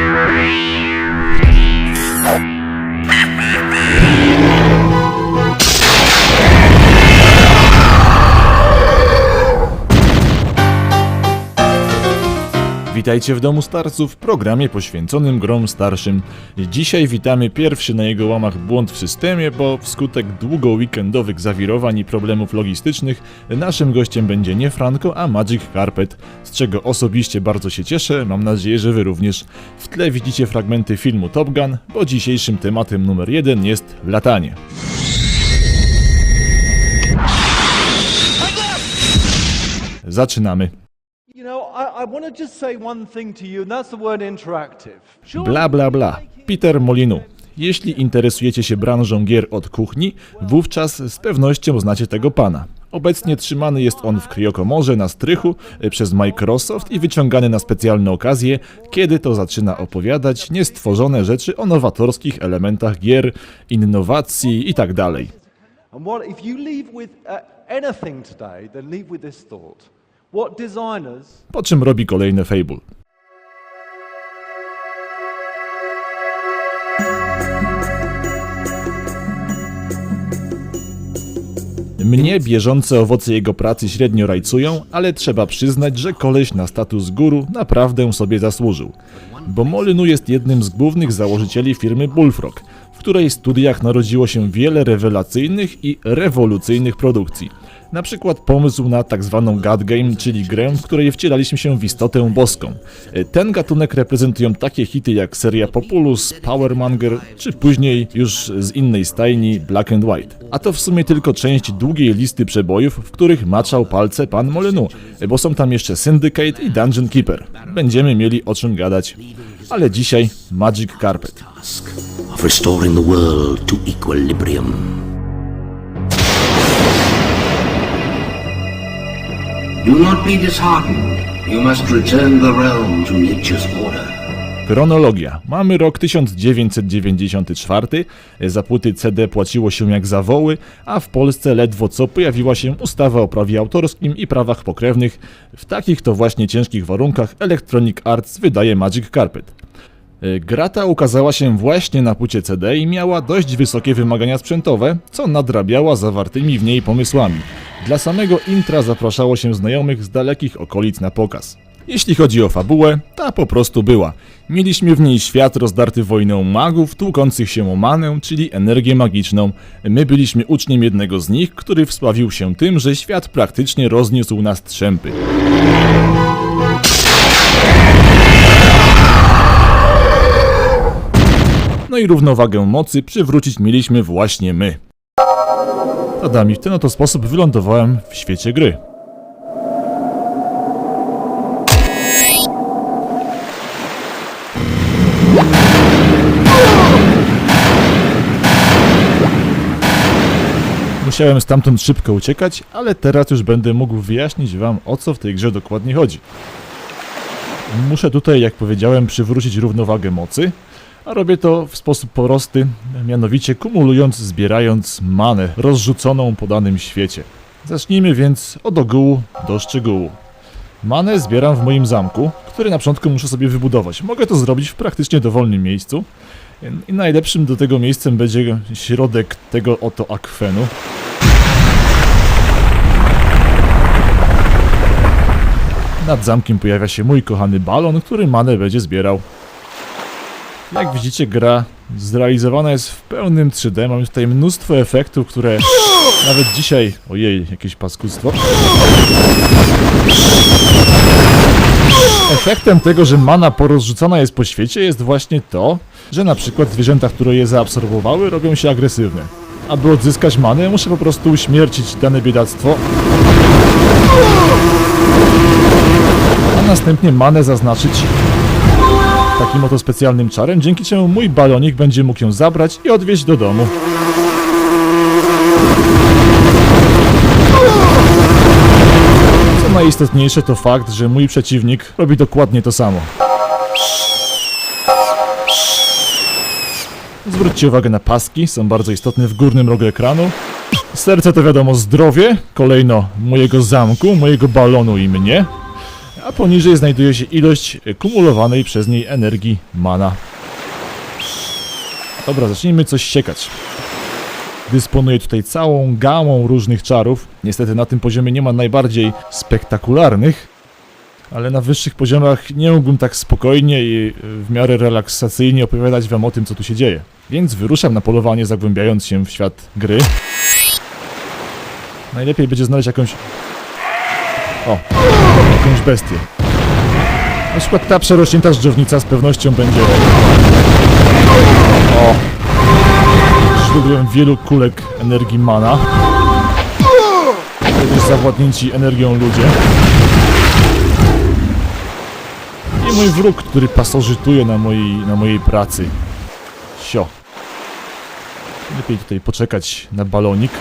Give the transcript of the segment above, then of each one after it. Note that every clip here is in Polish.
Música Witajcie w Domu Starców, programie poświęconym grom starszym. Dzisiaj witamy pierwszy na jego łamach błąd w systemie, bo wskutek długo weekendowych zawirowań i problemów logistycznych naszym gościem będzie nie Franco, a Magic Carpet, z czego osobiście bardzo się cieszę, mam nadzieję, że wy również. W tle widzicie fragmenty filmu Top Gun, bo dzisiejszym tematem numer jeden jest latanie. Zaczynamy. Bla bla bla. Peter Molinu. Jeśli interesujecie się branżą gier od kuchni, wówczas z pewnością znacie tego pana. Obecnie trzymany jest on w kryokomorze na strychu e, przez Microsoft i wyciągany na specjalne okazje, kiedy to zaczyna opowiadać niestworzone rzeczy o nowatorskich elementach gier, innowacji itd. And what if you leave with uh, anything today, then leave with this thought: Po czym robi kolejne Fable. Mnie bieżące owoce jego pracy średnio rajcują, ale trzeba przyznać, że koleś na status guru naprawdę sobie zasłużył. Bo Molynu jest jednym z głównych założycieli firmy Bullfrog, w której studiach narodziło się wiele rewelacyjnych i rewolucyjnych produkcji. Na przykład pomysł na tak zwaną God Game, czyli grę, w której wcielaliśmy się w istotę boską. Ten gatunek reprezentują takie hity jak seria Populus, Powermonger, czy później już z innej stajni Black and White. A to w sumie tylko część długiej listy przebojów, w których maczał palce pan Molyneux, bo są tam jeszcze Syndicate i Dungeon Keeper. Będziemy mieli o czym gadać. Ale dzisiaj Magic Carpet. of restoring the world to equilibrium. Do not be disheartened. You must return the realm to nature's order. Chronologia. Mamy rok 1994, za płyty CD płaciło się jak za woły, a w Polsce ledwo co pojawiła się ustawa o prawie autorskim i prawach pokrewnych. W takich to właśnie ciężkich warunkach Electronic Arts wydaje Magic Carpet. E, Gra ta ukazała się właśnie na płycie CD i miała dość wysokie wymagania sprzętowe, co nadrabiała zawartymi w niej pomysłami. Dla samego intra zapraszało się znajomych z dalekich okolic na pokaz. Jeśli chodzi o fabułę, ta po prostu była. Mieliśmy w niej świat rozdarty wojną magów, tłukących się o manę, czyli energię magiczną. My byliśmy uczniem jednego z nich, który wsławił się tym, że świat praktycznie rozniósł na strzępy. I równowagę mocy przywrócić mieliśmy właśnie my. Adami, w ten oto sposób wylądowałem w świecie gry. Musiałem stamtąd szybko uciekać, ale teraz już będę mógł wyjaśnić wam o co w tej grze dokładnie chodzi. Muszę tutaj, jak powiedziałem, przywrócić równowagę mocy, robię to w sposób prosty, mianowicie kumulując, zbierając manę rozrzuconą po danym świecie. Zacznijmy więc od ogółu do szczegółu. Manę zbieram w moim zamku, który na początku muszę sobie wybudować. Mogę to zrobić w praktycznie dowolnym miejscu. I najlepszym do tego miejscem będzie środek tego oto akwenu. Nad zamkiem pojawia się mój kochany balon, który manę będzie zbierał. Jak widzicie, gra zrealizowana jest w pełnym 3D. Mamy tutaj mnóstwo efektów, które nawet dzisiaj. Ojej, jakieś paskudztwo. Efektem tego, że mana porozrzucana jest po świecie, jest właśnie to, że na przykład zwierzęta, które je zaabsorbowały, robią się agresywne. Aby odzyskać manę, muszę po prostu uśmiercić dane biedactwo. A następnie manę zaznaczyć takim oto specjalnym czarem, dzięki czemu mój balonik będzie mógł ją zabrać i odwieźć do domu. Co najistotniejsze to fakt, że mój przeciwnik robi dokładnie to samo. Zwróćcie uwagę na paski, są bardzo istotne w górnym rogu ekranu. Serce to wiadomo zdrowie, kolejno mojego zamku, mojego balonu i mnie. A poniżej znajduje się ilość kumulowanej przez niej energii mana. Dobra, zacznijmy coś siekać. Dysponuję tutaj całą gamą różnych czarów. Niestety na tym poziomie nie ma najbardziej spektakularnych, ale na wyższych poziomach nie mógłbym tak spokojnie i w miarę relaksacyjnie opowiadać wam o tym, co tu się dzieje. Więc wyruszam na polowanie, zagłębiając się w świat gry. Najlepiej będzie znaleźć jakąś... O, jakąś bestię. Na przykład ta przerośnięta żdżownica z pewnością będzie... O! Źródłem wielu kulek energii mana. Kiedyś zawładnięci energią ludzie. I mój wróg, który pasożytuje na mojej, na mojej pracy. Sio. Lepiej tutaj poczekać na balonik.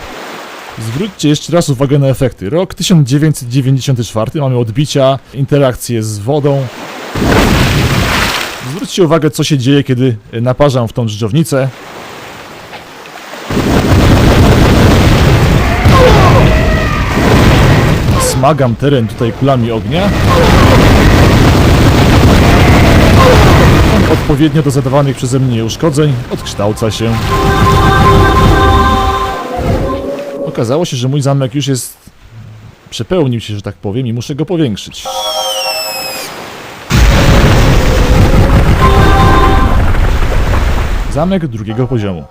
Zwróćcie jeszcze raz uwagę na efekty. Rok 1994, mamy odbicia, interakcje z wodą. Zwróćcie uwagę, co się dzieje, kiedy naparzam w tą dżdżownicę. Smagam teren tutaj kulami ognia. Odpowiednio do zadawanych przeze mnie uszkodzeń odkształca się. Okazało się, że mój zamek już jest... Przepełnił się, że tak powiem, i muszę go powiększyć. Zamek drugiego poziomu.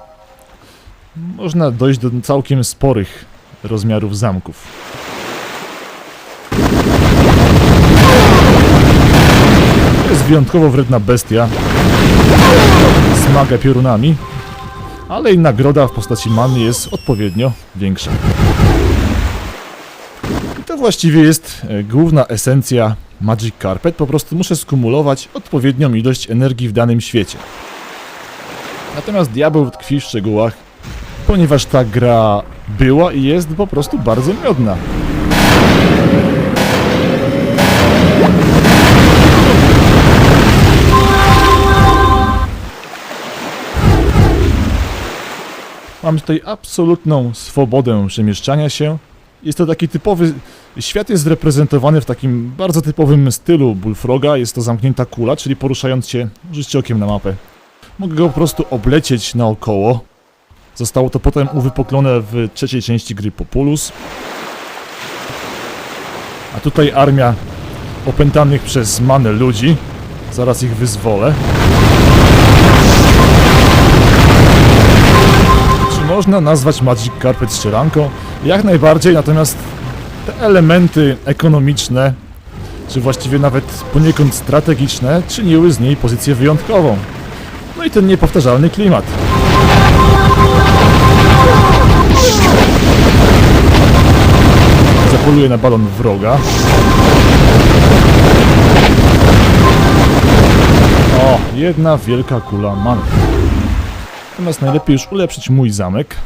Można dojść do całkiem sporych rozmiarów zamków. To jest wyjątkowo wredna bestia. Smaga piorunami, ale i nagroda w postaci many jest odpowiednio większa. I to właściwie jest e, główna esencja Magic Carpet, po prostu muszę skumulować odpowiednią ilość energii w danym świecie. Natomiast diabeł tkwi w szczegółach, ponieważ ta gra była i jest po prostu bardzo miodna. Mamy tutaj absolutną swobodę przemieszczania się. Jest to taki typowy. Świat jest reprezentowany w takim bardzo typowym stylu Bullfroga. Jest to zamknięta kula, czyli poruszając się, rzućcie okiem na mapę. Mogę go po prostu oblecieć naokoło. Zostało to potem uwypuklone w trzeciej części gry Populus. A tutaj armia opętanych przez manę ludzi. Zaraz ich wyzwolę. Można nazwać Magic Carpet strzelanką? Jak najbardziej, natomiast te elementy ekonomiczne, czy właściwie nawet poniekąd strategiczne, czyniły z niej pozycję wyjątkową. No i ten niepowtarzalny klimat. Zapoluję na balon wroga. O, jedna wielka kula many. Natomiast najlepiej już ulepszyć mój zamek.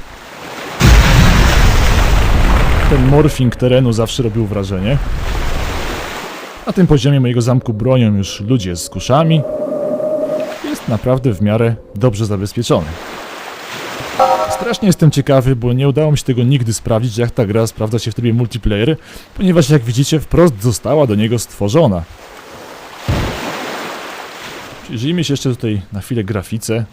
Ten morfing terenu zawsze robił wrażenie. Na tym poziomie mojego zamku bronią już ludzie z kuszami. Jest naprawdę w miarę dobrze zabezpieczony. Strasznie jestem ciekawy, bo nie udało mi się tego nigdy sprawdzić, jak ta gra sprawdza się w trybie multiplayer, ponieważ jak widzicie wprost została do niego stworzona. Przyjrzyjmy się jeszcze tutaj na chwilę grafice.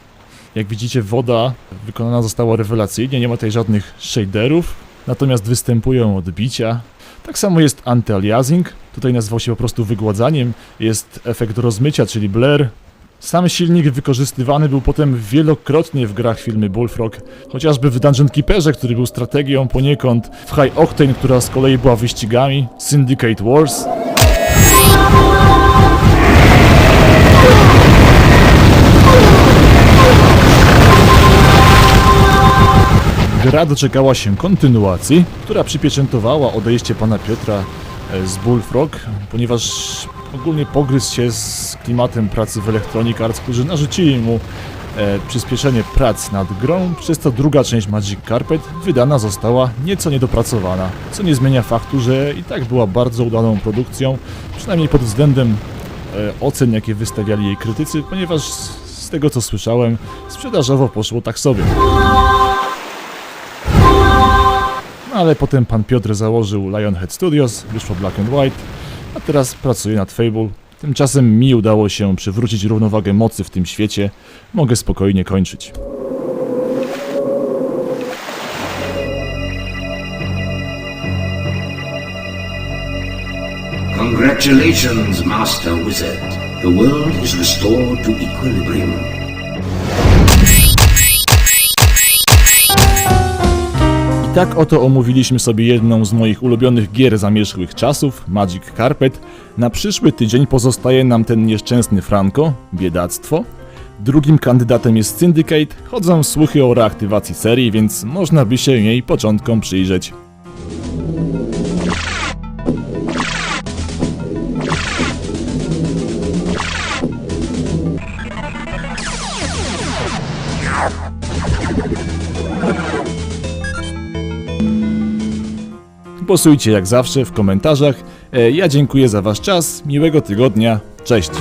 Jak widzicie, woda wykonana została rewelacyjnie, nie ma tutaj żadnych shaderów, natomiast występują odbicia. Tak samo jest anti-aliasing, tutaj nazywał się po prostu wygładzaniem, jest efekt rozmycia, czyli blur. Sam silnik wykorzystywany był potem wielokrotnie w grach filmy Bullfrog, chociażby w Dungeon Keeperze, który był strategią poniekąd, w High Octane, która z kolei była wyścigami, Syndicate Wars. Gra doczekała się kontynuacji, która przypieczętowała odejście pana Piotra e, z Bullfrog, ponieważ ogólnie pogryzł się z klimatem pracy w Electronic Arts, którzy narzucili mu e, przyspieszenie prac nad grą, przez co druga część Magic Carpet wydana została nieco niedopracowana, co nie zmienia faktu, że i tak była bardzo udaną produkcją, przynajmniej pod względem e, ocen, jakie wystawiali jej krytycy, ponieważ z z tego co słyszałem, sprzedażowo poszło tak sobie. Ale potem pan Piotr założył Lionhead Studios, wyszło Black and White, a teraz pracuję nad Fable. Tymczasem mi udało się przywrócić równowagę mocy w tym świecie. Mogę spokojnie kończyć. Congratulations, Master Wizard. The world is restored to equilibrium. Tak oto omówiliśmy sobie jedną z moich ulubionych gier zamierzchłych czasów, Magic Carpet. Na przyszły tydzień pozostaje nam ten nieszczęsny Franco, biedactwo. Drugim kandydatem jest Syndicate, chodzą słuchy o reaktywacji serii, więc można by się jej początkom przyjrzeć. Głosujcie jak zawsze w komentarzach. E, Ja dziękuję za Wasz czas, miłego tygodnia, cześć!